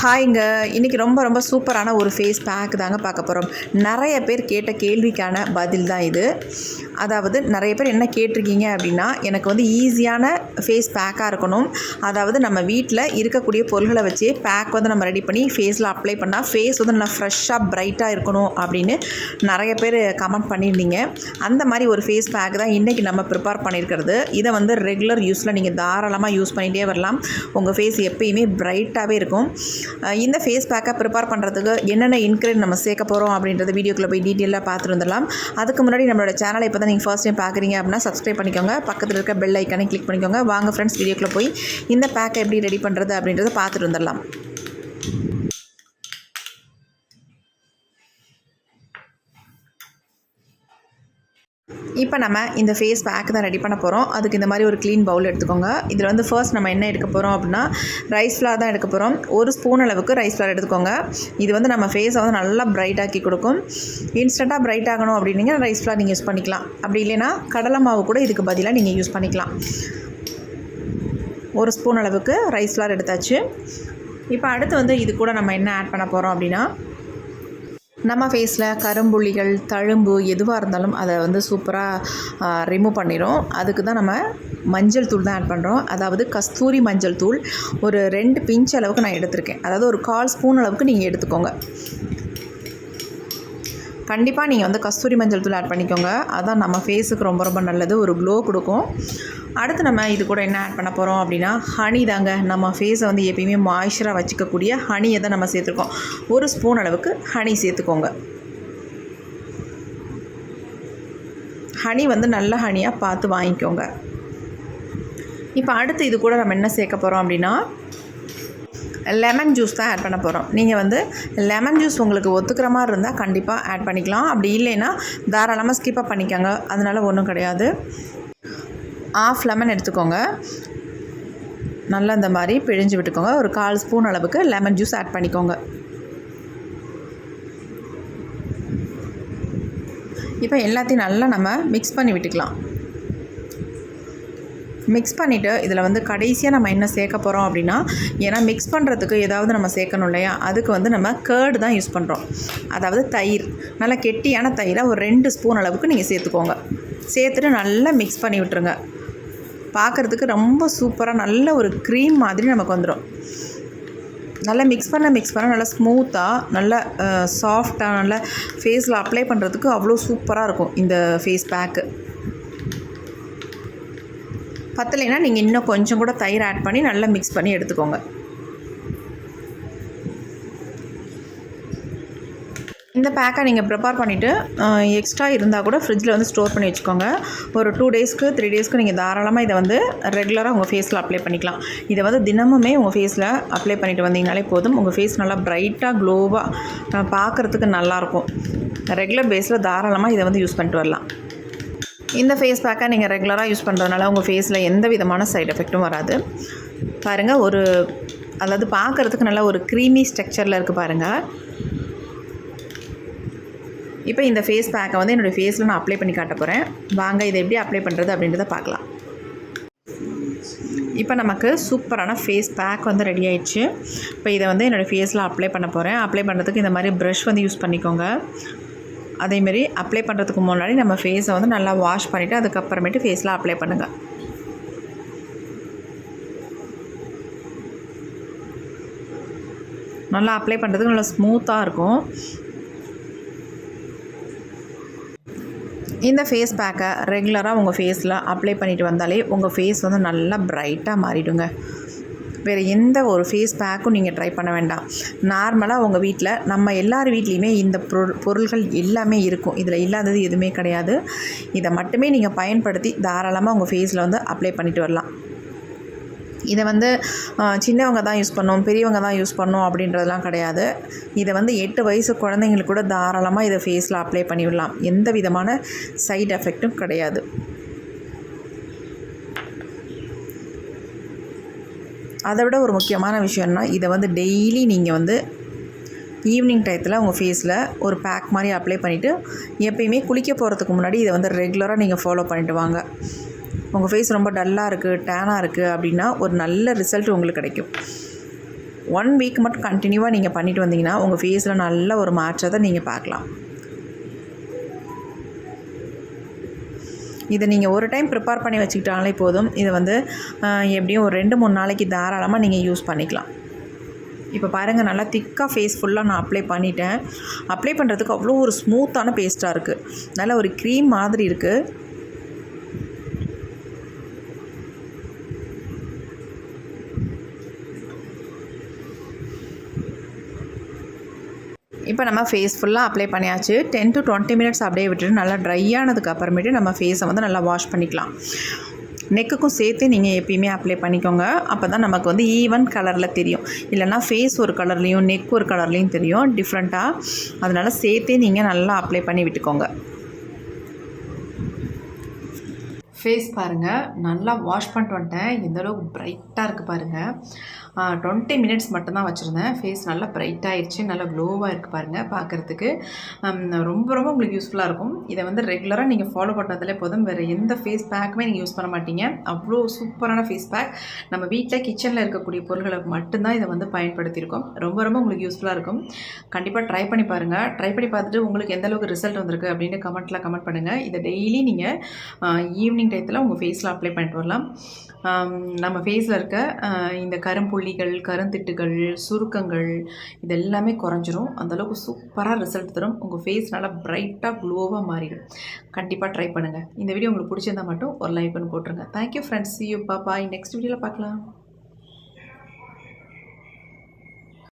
ஹாய்ங்க. இன்றைக்கி ரொம்ப ரொம்ப சூப்பரான ஒரு ஃபேஸ் பேக் தாங்க பார்க்க போகிறோம் நிறைய பேர் கேட்ட கேள்விக்கான பதில் தான் இது. அதாவது நிறைய பேர் என்ன கேட்டிருக்கீங்க அப்படின்னா எனக்கு வந்து ஈஸியான ஃபேஸ் பேக்காக இருக்கணும். அதாவது நம்ம வீட்டில் இருக்கக்கூடிய பொருள்களை வச்சே பேக் வந்து நம்ம ரெடி பண்ணி ஃபேஸில் அப்ளை பண்ணால் ஃபேஸ் வந்து நல்லா ஃப்ரெஷ்ஷாக ப்ரைட்டாக இருக்கணும் அப்படின்னு நிறைய பேர் கமெண்ட் பண்ணியிருந்தீங்க. அந்த மாதிரி ஒரு ஃபேஸ் பேக் தான் இன்றைக்கி நம்ம ப்ரிப்பேர் பண்ணியிருக்கிறது. இதை வந்து ரெகுலர் யூஸில் நீங்கள் தாராளமாக யூஸ் பண்ணிகிட்டே வரலாம். உங்கள் ஃபேஸ் எப்பயுமே ப்ரைட்டாகவே இருக்கும். இந்த ஃபேஸ் பேக்கை ப்ரிப்பேர் பண்ணுறதுக்கு என்னென்ன இன்க்ரீட் நம்ம சேர்க்க போகிறோம் அப்படின்றத வீடியோக்குள்ளே போய் டீட்டெயிலாக பார்த்துட்டு வந்துடலாம் அதுக்கு முன்னாடி நம்மளோட சேனலை இப்போ தான் நீங்கள் ஃபர்ஸ்ட் டைம் பார்க்குறீங்க அப்படின்னா சப்ஸ்கிரைப் பண்ணிக்கோங்க. பக்கத்தில் இருக்க பெல் ஐக்கானே கிளிக் பண்ணிக்கோங்க. வாங்க ஃப்ரெண்ட்ஸ் வீடியோக்குள்ளே போய் இந்த பேக்கை எப்படி ரெடி பண்ணுறது அப்படின்றத பார்த்துட்டு வந்துடலாம். இப்போ நம்ம இந்த ஃபேஸ் பேக் தான் ரெடி பண்ண போகிறோம் அதுக்கு இந்த மாதிரி ஒரு க்ளீன் பவுல் எடுத்துக்கோங்க. இதில் வந்து ஃபர்ஸ்ட் நம்ம என்ன எடுக்க போகிறோம் அப்படின்னா ரைஸ் ஃப்ளார் தான் எடுக்க போகிறோம் ஒரு ஸ்பூன் அளவுக்கு ரைஸ் ஃப்ளார் எடுத்துக்கோங்க. இது வந்து நம்ம ஃபேஸை வந்து நல்லா பிரைட் ஆக்கி கொடுக்கும். இன்ஸ்டண்ட்டாக பிரைட் ஆகணும் அப்படின்னீங்க ரைஸ் ஃப்ளார் நீங்கள் யூஸ் பண்ணிக்கலாம். அப்படி இல்லைன்னா கடலை மாவு கூட இதுக்கு பதிலாக நீங்கள் யூஸ் பண்ணிக்கலாம். ஒரு ஸ்பூன் அளவுக்கு ரைஸ் ஃப்ளார் எடுத்தாச்சு. இப்போ அடுத்து வந்து இது கூட நம்ம என்ன ஆட் பண்ண போகிறோம் அப்படின்னா நம்ம ஃபேஸில் கரும்புள்ளிகள் தழும்பு எதுவாக இருந்தாலும் அதை வந்து சூப்பராக ரிமூவ் பண்ணிடும் அதுக்கு தான் நம்ம மஞ்சள் தூள் தான் ஆட் பண்ணுறோம் அதாவது கஸ்தூரி மஞ்சள் தூள் ஒரு ரெண்டு பிஞ்ச் அளவுக்கு நான் எடுத்திருக்கேன். அதாவது ஒரு கால் ஸ்பூன் அளவுக்கு நீங்கள் எடுத்துக்கோங்க. கண்டிப்பாக நீங்கள் வந்து கஸ்தூரி மஞ்சள் தூள் ஆட் பண்ணிக்கோங்க. அதான் நம்ம ஃபேஸுக்கு ரொம்ப ரொம்ப நல்லது. ஒரு க்ளோ கொடுக்கும். அடுத்து நம்ம இது கூட என்ன ஆட் பண்ண போகிறோம் அப்படின்னா ஹனி தாங்க. நம்ம ஃபேஸை வந்து எப்பயுமே மாய்ஸ்சராக வச்சுக்கக்கூடிய ஹனியை தான் நம்ம சேர்த்துருக்கோம். ஒரு ஸ்பூன் அளவுக்கு ஹனி சேர்த்துக்கோங்க. ஹனி வந்து நல்ல ஹனியாக பார்த்து வாங்கிக்கோங்க. இப்போ அடுத்து இது கூட நம்ம என்ன சேர்க்க போகிறோம் அப்படின்னா லெமன் ஜூஸ் தான் ஆட் பண்ண போகிறோம் நீங்கள் வந்து லெமன் ஜூஸ் உங்களுக்கு ஒத்துக்கிற மாதிரி இருந்தால் கண்டிப்பாக ஆட் பண்ணிக்கலாம். அப்படி இல்லைன்னா தாராளமாக ஸ்கிப்பாக பண்ணிக்கோங்க. அதனால் ஒன்றும் கிடையாது. ஆஃப் லெமன் எடுத்துக்கோங்க. நல்லா இந்த மாதிரி பிழிஞ்சு விட்டுக்கோங்க. ஒரு கால் ஸ்பூன் அளவுக்கு லெமன் ஜூஸ் ஆட் பண்ணிக்கோங்க. இப்போ எல்லாத்தையும் நல்லா நம்ம மிக்ஸ் பண்ணி விட்டுக்கலாம். மிக்ஸ் பண்ணிவிட்டு இதில் வந்து கடைசியாக நம்ம என்ன சேர்க்க போகிறோம் அப்படின்னா ஏன்னா மிக்ஸ் பண்ணுறதுக்கு ஏதாவது நம்ம சேர்க்கணும் இல்லையா? அதுக்கு வந்து நம்ம கேர்டு தான் யூஸ் பண்ணுறோம் அதாவது தயிர். நல்லா கெட்டியான தயிரை ஒரு ரெண்டு ஸ்பூன் அளவுக்கு நீங்கள் சேர்த்துக்கோங்க. சேர்த்துட்டு நல்லா மிக்ஸ் பண்ணி விட்டுருங்க. பார்க்குறதுக்கு ரொம்ப சூப்பராக நல்ல ஒரு க்ரீம் மாதிரி நமக்கு வந்துடும் நல்லா மிக்ஸ் பண்ண மிக்ஸ் பண்ண நல்லா ஸ்மூத்தாக நல்லா சாஃப்டாக நல்லா ஃபேஸில் அப்ளை பண்ணுறதுக்கு அவ்வளோ சூப்பராக இருக்கும் இந்த ஃபேஸ் பேக்கு பத்தலைன்னா நீங்கள் இன்னும் கொஞ்சம் கூட தயிர் ஆட் பண்ணி நல்லா மிக்ஸ் பண்ணி எடுத்துக்கோங்க. இந்த பேக்கை நீங்கள் ப்ரிப்பேர் பண்ணிவிட்டு எக்ஸ்ட்ரா இருந்தால் கூட ஃப்ரிட்ஜில் வந்து ஸ்டோர் பண்ணி வச்சுக்கோங்க. ஒரு டூ டேஸ்க்கு த்ரீ டேஸ்க்கு நீங்கள் தாராளமாக இதை வந்து ரெகுலராக உங்கள் ஃபேஸில் அப்ளை பண்ணிக்கலாம். இதை வந்து தினமுமே உங்கள் ஃபேஸில் அப்ளை பண்ணிட்டு வந்தீங்கனாலே போதும். உங்கள் ஃபேஸ் நல்லா ப்ரைட்டாக க்ளோவாக பார்க்குறதுக்கு நல்லாயிருக்கும் ரெகுலர் பேஸில் தாராளமாக இதை வந்து யூஸ் பண்ணிட்டு வரலாம். இந்த ஃபேஸ் பேக்கை நீங்கள் ரெகுலராக யூஸ் பண்ணுறதுனால உங்கள் ஃபேஸில் எந்த விதமான சைடு எஃபெக்ட்டும் வராது. பாருங்கள் ஒரு அதாவது பார்க்குறதுக்கு நல்ல ஒரு க்ரீமி ஸ்ட்ரக்சரில் இருக்குது பாருங்கள் இப்போ இந்த ஃபேஸ் பேக்கை வந்து என்னுடைய ஃபேஸில் நான் அப்ளை பண்ணி காட்ட போகிறேன் வாங்க இதை எப்படி அப்ளை பண்ணுறது அப்படின்றத பார்க்கலாம். இப்போ நமக்கு சூப்பரான ஃபேஸ் பேக் வந்து ரெடி ஆயிடுச்சு. இப்போ இதை வந்து என்னோடய ஃபேஸில் அப்ளை பண்ண போகிறேன் அப்ளை பண்ணுறதுக்கு இந்த மாதிரி ப்ரஷ் வந்து யூஸ் பண்ணிக்கோங்க. அதேமாரி அப்ளை பண்ணுறதுக்கு முன்னாடி நம்ம ஃபேஸை வந்து நல்லா வாஷ் பண்ணிவிட்டு அதுக்கப்புறமேட்டு ஃபேஸில் அப்ளை பண்ணுங்கள் நல்லா அப்ளை பண்ணுறதுக்கு நல்லா ஸ்மூத்தாக இருக்கும். இந்த ஃபேஸ் பேக்கை ரெகுலராக உங்கள் ஃபேஸில் அப்ளை பண்ணிட்டு வந்தாலே உங்கள் ஃபேஸ் வந்து நல்லா ப்ரைட்டாக மாறிடுங்க. வேறு எந்த ஒரு ஃபேஸ் பேக்கும் நீங்கள் ட்ரை பண்ண வேண்டாம். நார்மலாக உங்கள் வீட்டில் நம்ம எல்லார் வீட்லேயுமே இந்த பொருள் பொருள்கள் எல்லாமே இருக்கும். இதில் இல்லாதது எதுவுமே கிடையாது. இதை மட்டுமே நீங்கள் பயன்படுத்தி தாராளமாக உங்கள் ஃபேஸில் வந்து அப்ளை பண்ணிட்டு வரலாம். இதை வந்து சின்னவங்க தான் யூஸ் பண்ணோம் பெரியவங்க தான் யூஸ் பண்ணோம் அப்படின்றதெல்லாம் கிடையாது. இதை வந்து எட்டு வயசு குழந்தைங்களுக்கு கூட தாராளமாக இதை ஃபேஸில் அப்ளை பண்ணி விடலாம் எந்த விதமான சைடு எஃபெக்ட்டும் கிடையாது. அதை விட ஒரு முக்கியமான விஷயம்னா இதை வந்து டெய்லி நீங்கள் வந்து ஈவினிங் டயத்தில் உங்கள் ஃபேஸில் ஒரு பேக் மாதிரி அப்ளை பண்ணிவிட்டு எப்பயுமே குளிக்க போகிறதுக்கு முன்னாடி இதை வந்து ரெகுலராக நீங்கள் ஃபாலோ பண்ணிட்டு வாங்க. உங்கள் ஃபேஸ் ரொம்ப டல்லாக இருக்குது டேனாக இருக்குது அப்படின்னா ஒரு நல்ல ரிசல்ட் உங்களுக்கு கிடைக்கும். ஒன் வீக் மட்டும் கண்டினியூவாக நீங்கள் பண்ணிட்டு வந்தீங்கன்னா உங்கள் ஃபேஸில் நல்ல ஒரு மாற்றத்தை நீங்கள் பார்க்கலாம். இதை நீங்கள் ஒரு டைம் ப்ரிப்பேர் பண்ணி வச்சுக்கிட்டாலே போதும். இதை வந்து எப்படியும் ஒரு ரெண்டு மூணு நாளைக்கு தாராளமாக நீங்கள் யூஸ் பண்ணிக்கலாம். இப்போ பாருங்கள் நல்லா திக்காக ஃபேஸ் ஃபுல்லாக நான் அப்ளை பண்ணிட்டேன். அப்ளை பண்ணுறதுக்கு அவ்வளோ ஒரு ஸ்மூத்தான பேஸ்ட்டாக இருக்குது நல்ல ஒரு க்ரீம் மாதிரி இருக்குது இப்போ நம்ம ஃபேஸ் ஃபுல்லாக அப்ளை பண்ணியாச்சு. டென் டு டுவெண்ட்டி மினிட்ஸ் அப்படியே விட்டுட்டு நல்லா ட்ரை ஆனதுக்கு அப்புறமேட்டு நம்ம ஃபேஸை வந்து நல்லா வாஷ் பண்ணிக்கலாம். நெக்குக்கும் சேர்த்து நீங்கள் எப்பயுமே அப்ளை பண்ணிக்கோங்க. அப்போ தான் நமக்கு வந்து ஈவன் கலரில் தெரியும். இல்லைன்னா ஃபேஸ் ஒரு கலர்லேயும் நெக் ஒரு கலர்லேயும் தெரியும். டிஃப்ரெண்ட்டாக அதனால் சேர்த்தே நீங்கள் நல்லா அப்ளை பண்ணி விட்டுக்கோங்க. ஃபேஸ் பாருங்கள் நல்லா வாஷ் பண்ணிட்டு வந்துட்டேன். எந்த அளவுக்கு பிரைட்டாக இருக்குது பாருங்கள் டுவெண்ட்டி மினிட்ஸ் மட்டும்தான் வச்சுருந்தேன். ஃபேஸ் நல்லா பிரைட் நல்லா க்ளோவாக இருக்குது பாருங்கள் பார்க்குறதுக்கு ரொம்ப ரொம்ப உங்களுக்கு யூஸ்ஃபுல்லாக இருக்கும். இதை வந்து ரெகுலராக நீங்கள் ஃபாலோ பண்ணுறதுலே போதும். வேறு எந்த ஃபேஸ் பேக்குமே நீங்கள் யூஸ் பண்ண மாட்டீங்க. அவ்வளோ சூப்பரான ஃபேஸ் பேக் நம்ம வீட்டில் கிச்சனில் இருக்கக்கூடிய பொருள்களை மட்டும்தான் இதை வந்து பயன்படுத்தியிருக்கோம். ரொம்ப ரொம்ப உங்களுக்கு யூஸ்ஃபுல்லாக இருக்கும். கண்டிப்பாக ட்ரை பண்ணி பாருங்கள் ட்ரை பண்ணி பார்த்துட்டு உங்களுக்கு எந்த அளவுக்கு ரிசல்ட் வந்திருக்கு அப்படின்னு கமெண்ட்டில் கமெண்ட் பண்ணுங்கள் இதை டெய்லி நீங்கள் ஈவினிங் டயத்தில் உங்கள் ஃபேஸில் அப்ளை பண்ணிட்டு வரலாம். நம்ம ஃபேஸில் இருக்க இந்த கரும்புள்ளிகள் கருந்திட்டுகள் சுருக்கங்கள் இது எல்லாமே குறைஞ்சிரும் அந்தளவுக்கு சூப்பராக ரிசல்ட் தரும். உங்கள் ஃபேஸ் நல்லா பிரைட்டாக க்ளோவாக மாறிடும். கண்டிப்பாக ட்ரை பண்ணுங்கள் இந்த வீடியோ உங்களுக்கு பிடிச்சிருந்தா மட்டும் ஒரு லைக் பண்ணி போட்டுருங்க. Thank you friends you bye next வீடியோவில் பார்க்கலாம்.